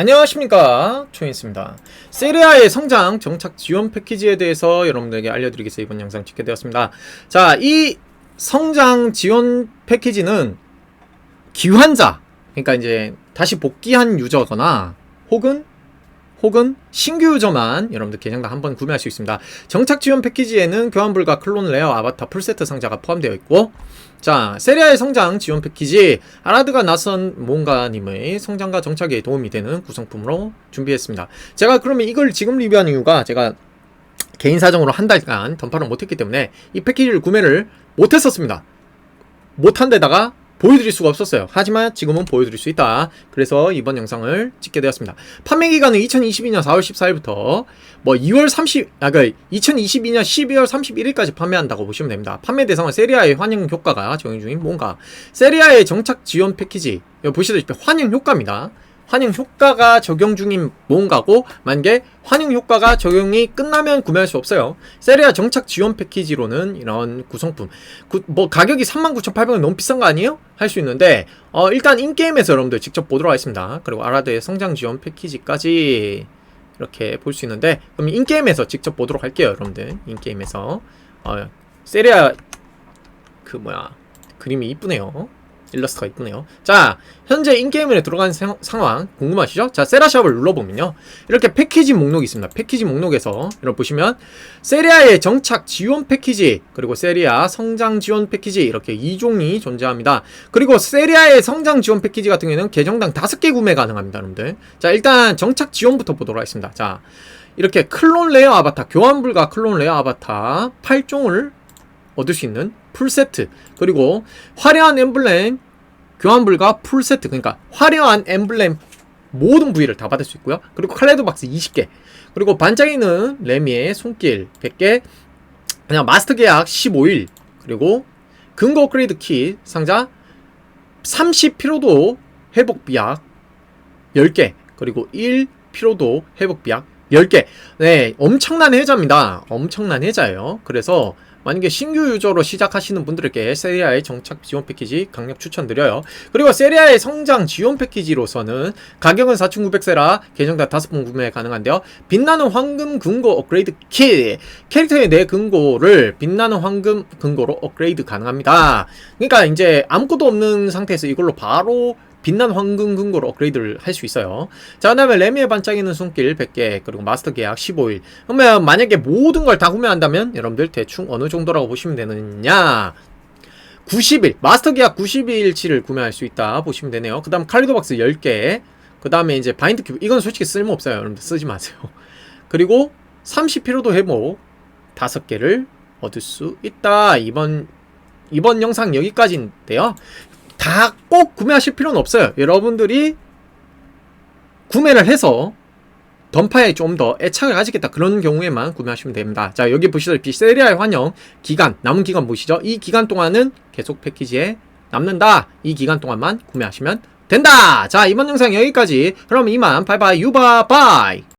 안녕하십니까. 초인스입니다. 세리아의 성장 정착 지원 패키지에 대해서 여러분들에게 알려드리기 위해서 이번 영상 찍게 되었습니다. 자이 성장 지원 패키지는 기환자 그러니까 이제 다시 복귀한 유저거나 혹은 혹은 신규 유저만 여러분들 계정당 한번 구매할 수 있습니다. 정착 지원 패키지에는 교환 불가 클론 레어 아바타 풀세트 상자가 포함되어 있고 자 세리아의 성장 지원 패키지 아라드가 나선 몽가님의 성장과 정착에 도움이 되는 구성품으로 준비했습니다. 제가 그러면 이걸 지금 리뷰하는 이유가 제가 개인 사정으로 한 달간 던파를 못했기 때문에 이 패키지를 구매를 못했었습니다. 못한 데다가 보여드릴 수가 없었어요. 하지만 지금은 보여드릴 수 있다. 그래서 이번 영상을 찍게 되었습니다. 판매 기간은 2022년 4월 14일부터 뭐 2월 30, 아, 그 2022년 12월 31일까지 판매한다고 보시면 됩니다. 판매 대상은 세리아의 환영 효과가 적용 중인 뭔가 세리아의 정착 지원 패키지 보시다시피 환영 효과입니다. 환영 효과가 적용 중인 뭔가고 만약에 환영 효과가 적용이 끝나면 구매할 수 없어요. 세리아 정착 지원 패키지로는 이런 구성품 구, 뭐 가격이 39,800원 너무 비싼 거 아니에요? 할 수 있는데 어, 일단 인게임에서 여러분들 직접 보도록 하겠습니다. 그리고 아라드의 성장 지원 패키지까지 이렇게 볼 수 있는데 그럼 인게임에서 직접 보도록 할게요, 여러분들. 인게임에서 어, 세리아 그 뭐야 그림이 이쁘네요. 일러스트가 이쁘네요. 자, 현재 인게임에 들어간 상, 상황 궁금하시죠? 자, 세라샵을 눌러보면요. 이렇게 패키지 목록이 있습니다. 패키지 목록에서 여러분 보시면 세리아의 정착 지원 패키지 그리고 세리아 성장 지원 패키지 이렇게 2종이 존재합니다. 그리고 세리아의 성장 지원 패키지 같은 경우에는 계정당 5개 구매 가능합니다, 여러분들. 자, 일단 정착 지원부터 보도록 하겠습니다. 자, 이렇게 클론 레어 아바타, 교환 불가 클론 레어 아바타 8종을 얻을 수 있는 풀세트. 그리고 화려한 엠블렘 교환 불가 풀세트. 그러니까 화려한 엠블렘 모든 부위를 다 받을 수 있고요. 그리고 칼레드 박스 20개. 그리고 반짝이는 레미의 손길 100개. 그냥 마스터 계약 15일. 그리고 근거 업그레이드 킷 상자 30 피로도 회복 비약 10개. 그리고 1 피로도 회복 비약 10개. 네 엄청난 혜자입니다. 엄청난 혜자예요. 그래서 만약에 신규 유저로 시작하시는 분들에게 세리아의 정착 지원 패키지 강력 추천드려요. 그리고 세리아의 성장 지원 패키지로서는 가격은 4,900세라 계정당 5번 구매 가능한데요. 빛나는 황금 금고 업그레이드 킷 캐릭터의 내 금고를 빛나는 황금 금고로 업그레이드 가능합니다. 그러니까 이제 아무것도 없는 상태에서 이걸로 바로 빛난 황금 금고로 업그레이드를 할 수 있어요. 자, 그 다음에 레미의 반짝이는 손길 100개, 그리고 마스터 계약 15일. 그러면 만약에 모든 걸 다 구매한다면 여러분들 대충 어느 정도라고 보시면 되느냐? 90일, 마스터 계약 90일치를 구매할 수 있다 보시면 되네요. 그 다음 칼리도 박스 10개, 그 다음에 이제 바인드 큐브, 이건 솔직히 쓸모없어요. 여러분들 쓰지 마세요. 그리고 30 피로도 회복 5개를 얻을 수 있다. 이번, 이번 영상 여기까지인데요. 다 꼭 구매하실 필요는 없어요. 여러분들이 구매를 해서 던파에 좀 더 애착을 가지겠다 그런 경우에만 구매하시면 됩니다. 자 여기 보시다시피 세리아의 환영 기간 남은 기간 보시죠. 이 기간 동안은 계속 패키지에 남는다. 이 기간 동안만 구매하시면 된다. 자 이번 영상 여기까지. 그럼 이만 바이바이 유바 바이.